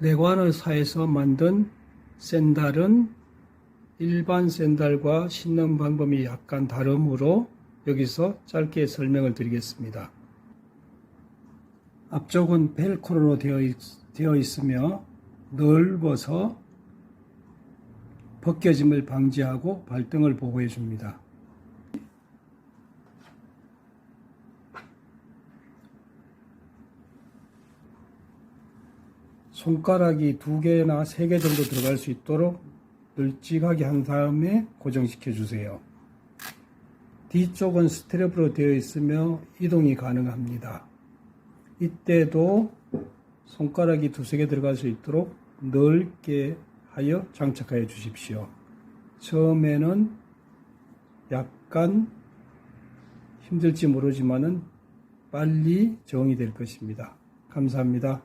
레관의사에서 만든 샌달은 일반 샌달과 신는 방법이 약간 다르므로 여기서 짧게 설명을 드리겠습니다. 앞쪽은 벨크로로 되어, 있, 되어 있으며 넓어서 벗겨짐을 방지하고 발등을 보호해 줍니다. 손가락이 두 개나 세 개 정도 들어갈 수 있도록 널찍하게 한 다음에 고정시켜 주세요. 뒤쪽은 스트랩으로 되어 있으며 이동이 가능합니다. 이때도 손가락이 두세 개 들어갈 수 있도록 넓게 하여 장착하여 주십시오. 처음에는 약간 힘들지 모르지만은 빨리 정이 될 것입니다. 감사합니다.